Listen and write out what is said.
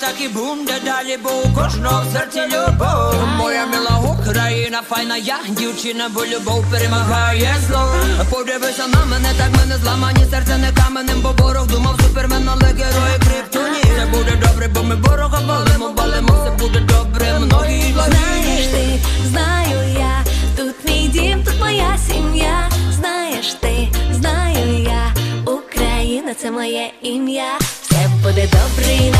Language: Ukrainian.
так і буде далі, бо у кожного в серці любов. Моя мила Україна, файна я, дівчина, бо любов перемагає зло. Подивися на мене, так мене зламані, серце не каменем, бо ворог думав супермен, але герої криптоні. Все буде добре, бо ми ворога балимо, балимо, все буде добре, многі Знаєш ти, знаю я, тут мій дім, тут моя сім'я. Знаєш ти, знаю я, Україна це моє ім'я. Все буде добре,